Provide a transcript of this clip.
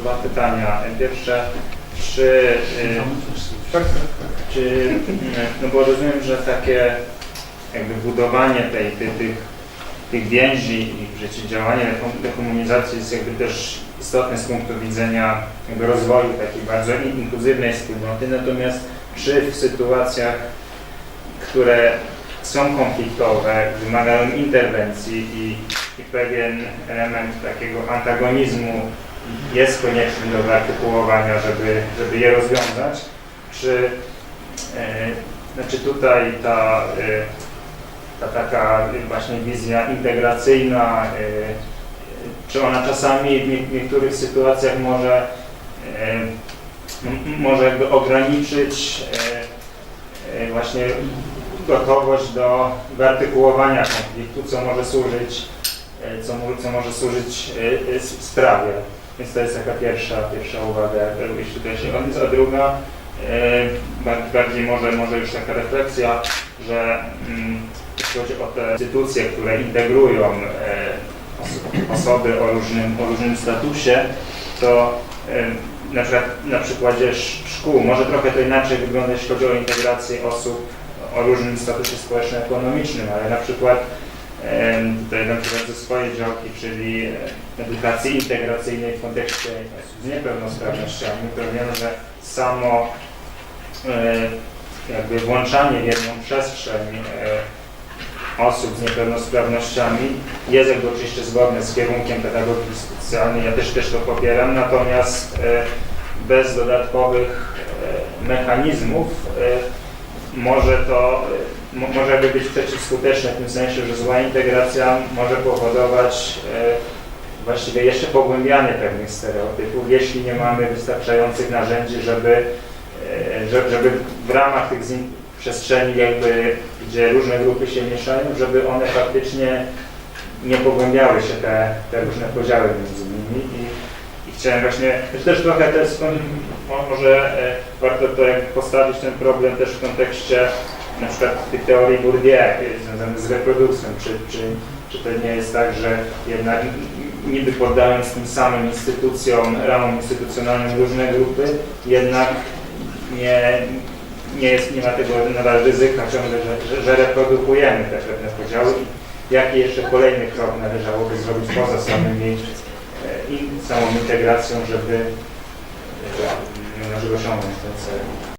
dwa pytania. Pierwsze, czy, y, Tak, czy no bo rozumiem, że takie jakby budowanie tej, tej, tych, tych więzi i przeciwdziałanie dekom- dekomunizacji jest jakby też istotne z punktu widzenia jakby rozwoju takiej bardzo in- inkluzywnej wspólnoty. Natomiast czy w sytuacjach, które są konfliktowe, wymagają interwencji i, i pewien element takiego antagonizmu jest konieczny do wyartykułowania, żeby, żeby je rozwiązać, czy e, znaczy tutaj ta, e, ta taka właśnie wizja integracyjna, e, czy ona czasami w nie- niektórych sytuacjach może, może jakby ograniczyć właśnie gotowość do wyartykułowania konfliktu, co może służyć, co, co może służyć sprawie. Więc to jest taka pierwsza, pierwsza uwaga, jeśli tutaj się. A druga, e, ba- bardziej może, może już taka refleksja, że mm, jeśli chodzi o te instytucje, które integrują e, oso- osoby o różnym, o różnym statusie, to e, na przykład na przykładzie sz- szkół może trochę to inaczej wygląda, jeśli chodzi o integrację osób o różnym statusie społeczno-ekonomicznym, ale na przykład tutaj na przykład ze swojej działki, czyli e, edukacji integracyjnej w kontekście osób z niepełnosprawnościami, to wiem, że samo e, jakby włączanie w jedną przestrzeń e, osób z niepełnosprawnościami jest jakby oczywiście zgodne z kierunkiem pedagogiki specjalnej, ja też, też to popieram, natomiast bez dodatkowych mechanizmów może to mo- może jakby być przeciwskuteczne w tym sensie, że zła integracja może powodować e, właściwie jeszcze pogłębianie pewnych stereotypów, jeśli nie mamy wystarczających narzędzi, żeby, e, że- żeby w ramach tych przestrzeni jakby, gdzie różne grupy się mieszają, żeby one faktycznie nie pogłębiały się te, te różne podziały między nimi. I, i chciałem właśnie, też, trochę skąd, mo- może e, warto to postawić ten problem też w kontekście na przykład tych teorii Bourdieu związanych z reprodukcją, czy, czy, czy to nie jest tak, że jednak niby poddając tym samym instytucjom, ramom instytucjonalnym różne grupy, jednak nie, nie, jest, nie ma tego nadal ryzyka ciągle, że, że, że reprodukujemy te pewne podziały i jaki jeszcze kolejny krok należałoby zrobić poza samymi e, i samą integracją, żeby, e, żeby osiągnąć ten cel.